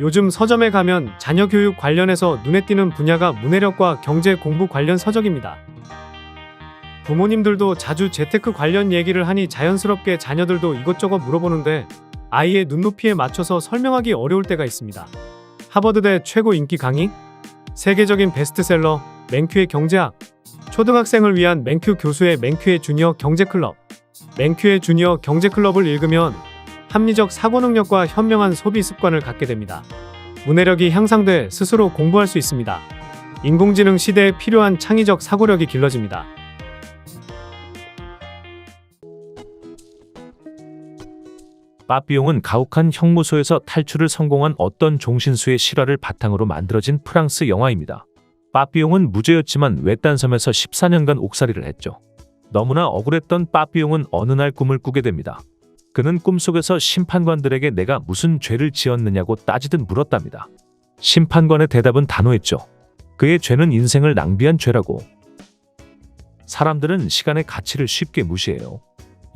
요즘 서점에 가면 자녀 교육 관련해서 눈에 띄는 분야가 문해력과 경제 공부 관련 서적입니다. 부모님들도 자주 재테크 관련 얘기를 하니 자연스럽게 자녀들도 이것저것 물어보는데 아이의 눈높이에 맞춰서 설명하기 어려울 때가 있습니다. 하버드대 최고 인기 강의, 세계적인 베스트셀러, 맨큐의 경제학, 초등학생을 위한 맨큐 교수의 맨큐의 주니어 경제클럽, 맨큐의 주니어 경제클럽을 읽으면 합리적 사고 능력과 현명한 소비 습관을 갖게 됩니다. 문해력이 향상돼 스스로 공부할 수 있습니다. 인공지능 시대에 필요한 창의적 사고력이 길러집니다. 빠삐용은 가혹한 형무소에서 탈출을 성공한 어떤 종신수의 실화를 바탕으로 만들어진 프랑스 영화입니다. 빠삐용은 무죄였지만 외딴 섬에서 14년간 옥살이를 했죠. 너무나 억울했던 빠삐용은 어느 날 꿈을 꾸게 됩니다. 그는 꿈속에서 심판관들에게 내가 무슨 죄를 지었느냐고 따지듯 물었답니다. 심판관의 대답은 단호했죠. 그의 죄는 인생을 낭비한 죄라고. 사람들은 시간의 가치를 쉽게 무시해요.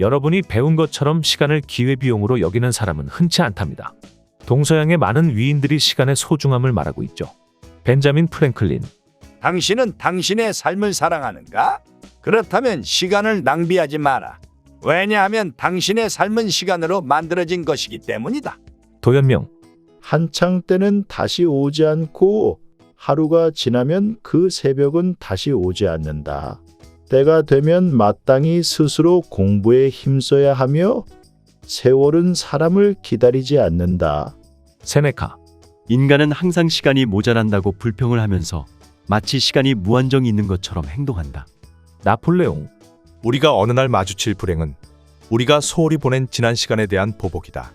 여러분이 배운 것처럼 시간을 기회비용으로 여기는 사람은 흔치 않답니다. 동서양의 많은 위인들이 시간의 소중함을 말하고 있죠. 벤자민 프랭클린, 당신은 당신의 삶을 사랑하는가? 그렇다면 시간을 낭비하지 마라. 왜냐하면 당신의 삶은 시간으로 만들어진 것이기 때문이다. 도연명, 한창 때는 다시 오지 않고 하루가 지나면 그 새벽은 다시 오지 않는다. 때가 되면 마땅히 스스로 공부에 힘써야 하며 세월은 사람을 기다리지 않는다. 세네카, 인간은 항상 시간이 모자란다고 불평을 하면서 마치 시간이 무한정이 있는 것처럼 행동한다. 나폴레옹, 우리가 어느 날 마주칠 불행은 우리가 소홀히 보낸 지난 시간에 대한 보복이다.